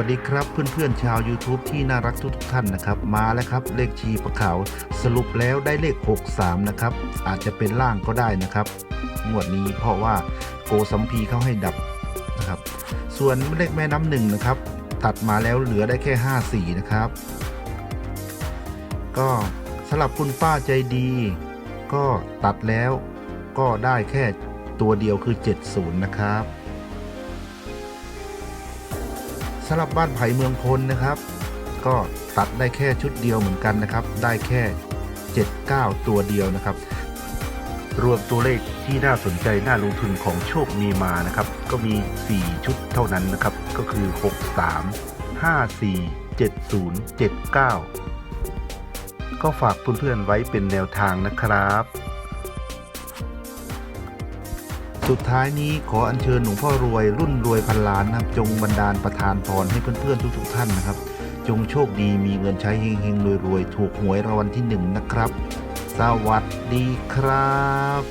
วัสดีครับเพื่อนๆชาว YouTube ที่น่ารักทุกท่านนะครับ มาแล้วครับเลขชีประขาวสรุปแล้วได้เลข 63 นะครับ อาจจะเป็นล่างก็ได้นะครับ งวดนี้เพราะว่าโกสัมพีเขาให้ดับนะครับ ส่วนเลขแม่น้ำหนึ่งนะครับ ตัดมาแล้วเหลือได้แค่ 54 นะครับ ก็สำหรับคุณป้าใจดี ก็ตัดแล้วก็ได้แค่ตัวเดียวคือ 70 นะครับ สำหรับบ้านไผ่เมืองพลนะครับ ก็ตัดได้แค่ชุดเดียวเหมือนกันนะครับ ได้แค่ 79 ตัวเดียวนะครับ รวมตัวเลขที่น่าสนใจน่าลงทุนของโชคมีมานะครับ ก็มี 4 ชุดเท่านั้นนะครับ ก็คือ 63 54 70 79 ก็ฝากเพื่อนๆไว้เป็นแนวทางนะครับ สุดท้ายนี้ขออัญเชิญหลวงพ่อรวยรุ่นรวยพันล้านนะครับ จงบันดาลประทานพรให้เพื่อนๆทุกๆท่านนะครับ จงโชคดีมีเงินใช้เฮงๆรวยๆถูกหวยรางวัลที่หนึ่งนะครับ สวัสดีครับ